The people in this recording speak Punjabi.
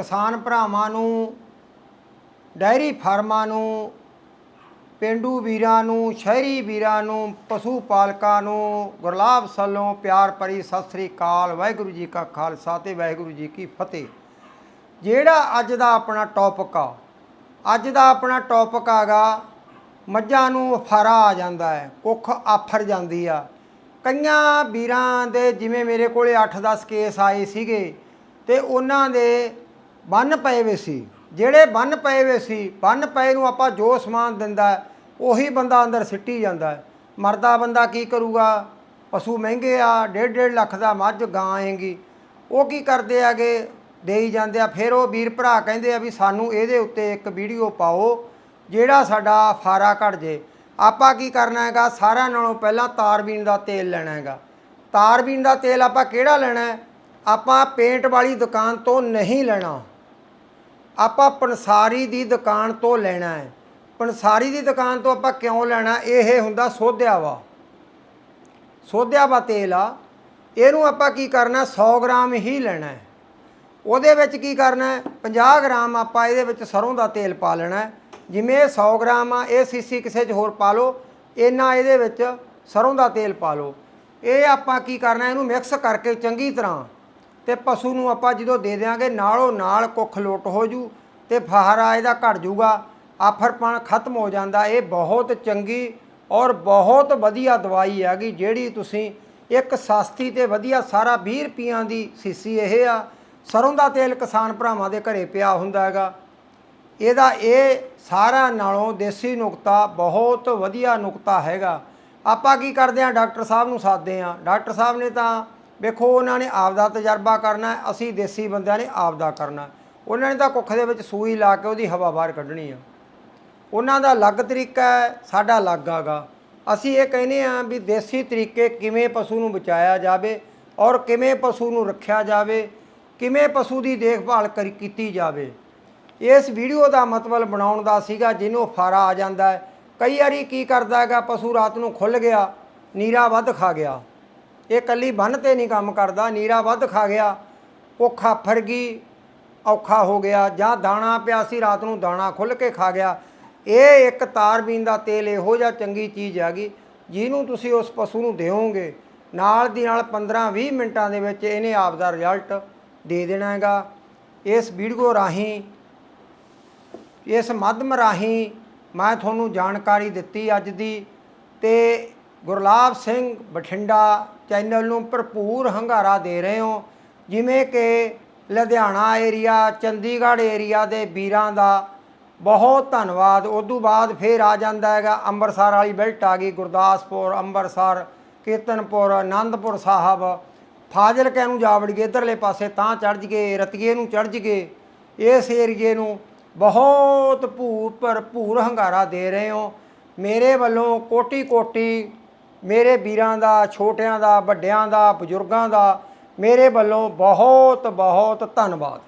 ਕਿਸਾਨ ਭਰਾਵਾਂ ਨੂੰ ਡਾਇਰੀ ਫਾਰਮਾਂ ਨੂੰ, ਪਿੰਡੂ ਵੀਰਾਂ ਨੂੰ, ਸ਼ਹਿਰੀ ਵੀਰਾਂ ਨੂੰ, ਪਸ਼ੂ ਪਾਲਕਾਂ ਨੂੰ, ਗੁਰਲਾਬ ਸੱਲੋਂ ਪਿਆਰ ਭਰੀ ਸਤਿ ਸ੍ਰੀ ਅਕਾਲ, ਵਾਹਿਗੁਰੂ ਜੀ ਕਾ ਖਾਲਸਾ ਤੇ ਵਾਹਿਗੁਰੂ ਜੀ ਕੀ ਫਤਿਹ। ਜਿਹੜਾ ਅੱਜ ਦਾ ਆਪਣਾ ਟੌਪਿਕ ਆ, ਅੱਜ ਦਾ ਆਪਣਾ ਟੌਪਿਕ ਆਗਾ, ਮੱਝਾਂ ਨੂੰ ਫਾਰਾ ਆ ਜਾਂਦਾ ਹੈ, ਕੁੱਖ ਆਫਰ ਜਾਂਦੀ ਆ। ਕਈਆਂ ਵੀਰਾਂ ਦੇ, ਜਿਵੇਂ ਮੇਰੇ ਕੋਲੇ 8-10 ਕੇਸ ਆਏ ਸੀਗੇ, ਤੇ ਉਹਨਾਂ ਦੇ ਬੰਨ ਪਏ ਵੇ ਸੀ। ਜਿਹੜੇ ਬੰਨ ਪਏ ਵੇ ਸੀ, ਬੰਨ ਪਏ ਨੂੰ ਆਪਾਂ ਜੋ ਸਮਾਨ ਦਿੰਦਾ ਉਹੀ ਬੰਦਾ ਅੰਦਰ ਸਿੱਟੀ ਜਾਂਦਾ ਮਰਦਾ ਬੰਦਾ ਕੀ ਕਰੂਗਾ? ਪਸ਼ੂ ਮਹਿੰਗੇ ਆ 1.5 ਲੱਖ ਦਾ ਮੱਝ ਗਾਂ ਆਏਗੀ। ਉਹ ਕੀ ਕਰਦੇ ਆਗੇ ਦੇਈ ਜਾਂਦੇ ਆ। ਫਿਰ ਉਹ ਵੀਰ ਭਰਾ ਕਹਿੰਦੇ ਆ ਵੀ ਸਾਨੂੰ ਇਹਦੇ ਉੱਤੇ ਇੱਕ ਵੀਡੀਓ ਪਾਓ, ਜਿਹੜਾ ਸਾਡਾ ਫਾਰਾ ਘਟ ਜੇ। ਆਪਾਂ ਕੀ ਕਰਨਾ ਹੈਗਾ? ਸਾਰਿਆਂ ਨਾਲੋਂ ਪਹਿਲਾਂ ਤਾਰਬੀਨ ਦਾ ਤੇਲ ਲੈਣਾ ਹੈਗਾ। ਤਾਰਬੀਨ ਦਾ ਤੇਲ ਆਪਾਂ ਕਿਹੜਾ ਲੈਣਾ ਹੈ? ਆਪਾਂ ਪੇਂਟ ਵਾਲੀ ਦੁਕਾਨ ਤੋਂ ਨਹੀਂ ਲੈਣਾ। ਆਪਾਂ ਪੰਸਾਰੀ ਦੀ ਦੁਕਾਨ ਤੋਂ ਲੈਣਾ ਹੈ। ਪੰਸਾਰੀ ਦੀ ਦੁਕਾਨ ਤੋਂ ਆਪਾਂ ਕਿਉਂ ਲੈਣਾ? ਇਹ ਹੁੰਦਾ ਸੋਧਿਆ ਵਾ। ਸੋਧਿਆ ਵਾ ਤੇਲ ਆ। ਇਹਨੂੰ ਆਪਾਂ ਕੀ ਕਰਨਾ? 100 ਗ੍ਰਾਮ ਹੀ ਲੈਣਾ ਹੈ। ਉਹਦੇ ਵਿੱਚ ਕੀ ਕਰਨਾ ਹੈ? 50 ਗ੍ਰਾਮ ਆਪਾਂ ਇਹਦੇ ਵਿੱਚ ਸਰੋਂ ਦਾ ਤੇਲ ਪਾ ਲੈਣਾ ਜਿਵੇਂ ਇਹ 100 ਗ੍ਰਾਮ ਆ, ਇਹ ਸੀਸੀ ਕਿਸੇ 'ਚ ਹੋਰ ਪਾ ਲਓ। ਇੰਨਾ ਇਹਦੇ ਵਿੱਚ ਸਰੋਂ ਦਾ ਤੇਲ ਪਾ ਲਓ। ਇਹ ਆਪਾਂ ਕੀ ਕਰਨਾ? ਇਹਨੂੰ ਮਿਕਸ ਕਰਕੇ ਚੰਗੀ ਤਰ੍ਹਾਂ ਤੇ ਪਸ਼ੂ ਨੂੰ ਆਪਾਂ ਜਦੋਂ ਦੇ ਦਿਆਂਗੇ, ਨਾਲੋਂ ਨਾਲ ਕੁੱਖ ਲੋਟ ਹੋ ਜੂ ਤੇ ਫਹਾਰਾ ਇਹਦਾ ਘਟ ਜੂਗਾ। ਆਫਰਪਣ ਖਤਮ ਹੋ ਜਾਂਦਾ। ਇਹ ਬਹੁਤ ਚੰਗੀ ਔਰ ਬਹੁਤ ਵਧੀਆ ਦਵਾਈ ਹੈਗੀ, ਜਿਹੜੀ ਤੁਸੀਂ ਇੱਕ ਸਸਤੀ ਤੇ ਵਧੀਆ ਸਾਰਾ 20 ਰੁਪਈਆਂ ਦੀ ਸੀਸੀ ਇਹ ਆ। ਸਰੋਂ ਦਾ ਤੇਲ ਕਿਸਾਨ ਭਰਾਵਾਂ ਦੇ ਘਰੇ ਪਿਆ ਹੁੰਦਾ ਹੈਗਾ। ਇਹਦਾ ਇਹ ਸਾਰਾ ਨਾਲੋਂ ਦੇਸੀ ਨੁਕਤਾ ਬਹੁਤ ਵਧੀਆ ਨੁਕਤਾ ਹੈਗਾ। ਆਪਾਂ ਕੀ ਕਰਦੇ ਆ ਡਾਕਟਰ ਸਾਹਿਬ ਨੂੰ ਸਾਦੇ ਆ ਡਾਕਟਰ ਸਾਹਿਬ ਨੇ ਤਾਂ ਵੇਖੋ, ਉਹਨਾਂ ਨੇ ਆਪਦਾ ਤਜਰਬਾ ਕਰਨਾ ਅਸੀਂ ਦੇਸੀ ਬੰਦਿਆਂ ਨੇ ਆਪਦਾ ਕਰਨਾ ਉਹਨਾਂ ਨੇ ਤਾਂ ਕੁੱਖ ਦੇ ਵਿੱਚ ਸੂਈ ਲਾ ਕੇ ਉਹਦੀ ਹਵਾ ਬਾਹਰ ਕੱਢਣੀ ਆ। ਉਹਨਾਂ ਦਾ ਅਲੱਗ ਤਰੀਕਾ ਹੈ, ਸਾਡਾ ਅਲੱਗ ਆਗਾ। ਅਸੀਂ ਇਹ ਕਹਿੰਦੇ ਆ ਵੀ ਦੇਸੀ ਤਰੀਕੇ ਕਿਵੇਂ ਪਸ਼ੂ ਨੂੰ ਬਚਾਇਆ ਜਾਵੇ ਔਰ ਕਿਵੇਂ ਪਸ਼ੂ ਨੂੰ ਰੱਖਿਆ ਜਾਵੇ, ਕਿਵੇਂ ਪਸ਼ੂ ਦੀ ਦੇਖਭਾਲ ਕਰੀ, ਕੀਤੀ ਜਾਵੇ। ਇਸ ਵੀਡੀਓ ਦਾ ਮਤਲਬ ਬਣਾਉਣ ਦਾ ਸੀਗਾ, ਜਿਹਨੂੰ ਫਾਰਾ ਆ ਜਾਂਦਾ ਕਈ ਵਾਰੀ ਕੀ ਕਰਦਾ ਹੈਗਾ, ਪਸ਼ੂ ਰਾਤ ਨੂੰ ਖੁੱਲ ਗਿਆ, ਨੀਰਾ ਵੱਧ ਖਾ ਗਿਆ। ਇਹ ਕੱਲੀ ਬੰਨ ਤੇ ਨਹੀਂ ਕੰਮ ਕਰਦਾ, ਨੀਰਾ ਵੱਧ ਖਾ ਗਿਆ, ਭੁੱਖ ਆਫਰ ਗਈ, ਔਖਾ ਹੋ ਗਿਆ, ਜਾਂ ਦਾਣਾ ਪਿਆ ਸੀ, ਰਾਤ ਨੂੰ ਦਾਣਾ ਖੁੱਲ ਕੇ ਖਾ ਗਿਆ। ਇਹ ਇੱਕ ਤਾਰਬੀਨ ਦਾ ਤੇਲ ਇਹੋ ਜਿਹਾ ਚੰਗੀ ਚੀਜ਼ ਹੈਗੀ, ਜਿਹਨੂੰ ਤੁਸੀਂ ਉਸ ਪਸ਼ੂ ਨੂੰ ਦਿਓਗੇ, ਨਾਲ ਦੀ ਨਾਲ 15-20 ਮਿੰਟਾਂ ਦੇ ਵਿੱਚ ਇਹਨੇ ਆਪ ਦਾ ਰਿਜ਼ਲਟ ਦੇ ਦੇਣਾ ਹੈਗਾ। ਇਸ ਵੀਡੀਓ ਰਾਹੀਂ, ਇਸ ਮਾਧਿਅਮ ਰਾਹੀਂ ਮੈਂ ਤੁਹਾਨੂੰ ਜਾਣਕਾਰੀ ਦਿੱਤੀ ਅੱਜ ਦੀ, ਤੇ ਗੁਰਲਾਬ ਸਿੰਘ ਬਠਿੰਡਾ ਚੈਨਲ ਨੂੰ ਭਰਪੂਰ ਹੰਗਾਰਾ ਦੇ ਰਹੇ ਹੋ, ਜਿਵੇਂ ਕਿ ਲੁਧਿਆਣਾ ਏਰੀਆ, ਚੰਡੀਗੜ੍ਹ ਏਰੀਆ ਦੇ ਵੀਰਾਂ ਦਾ ਬਹੁਤ ਧੰਨਵਾਦ। ਉਦੋਂ ਬਾਅਦ ਫੇਰ ਆ ਜਾਂਦਾ ਹੈਗਾ ਅੰਮ੍ਰਿਤਸਰ ਵਾਲੀ ਬੈਲਟ ਆ ਗਈ, ਗੁਰਦਾਸਪੁਰ, ਅੰਮ੍ਰਿਤਸਰ, ਕੀਰਤਨਪੁਰ ਆਨੰਦਪੁਰ ਸਾਹਿਬ। ਫਾਜ਼ਿਲਕੇ ਨੂੰ ਜਾ ਵੜ ਇਧਰਲੇ ਪਾਸੇ ਤਾਂ ਚੜ੍ਹ ਗਏ ਰਤੀਏ ਨੂੰ ਚੜ੍ਹ ਗਏ ਇਸ ਏਰੀਏ ਨੂੰ ਬਹੁਤ ਭੂਰ ਭਰਪੂਰ ਹੰਗਾਰਾ ਦੇ ਰਹੇ ਹੋ। ਮੇਰੇ ਵੱਲੋਂ ਕੋਟੀ ਕੋਟੀ ਮੇਰੇ ਵੀਰਾਂ ਦਾ ਛੋਟਿਆਂ ਦਾ ਵੱਡਿਆਂ ਦਾ ਬਜ਼ੁਰਗਾਂ ਦਾ ਮੇਰੇ ਵੱਲੋਂ ਬਹੁਤ ਬਹੁਤ ਧੰਨਵਾਦ।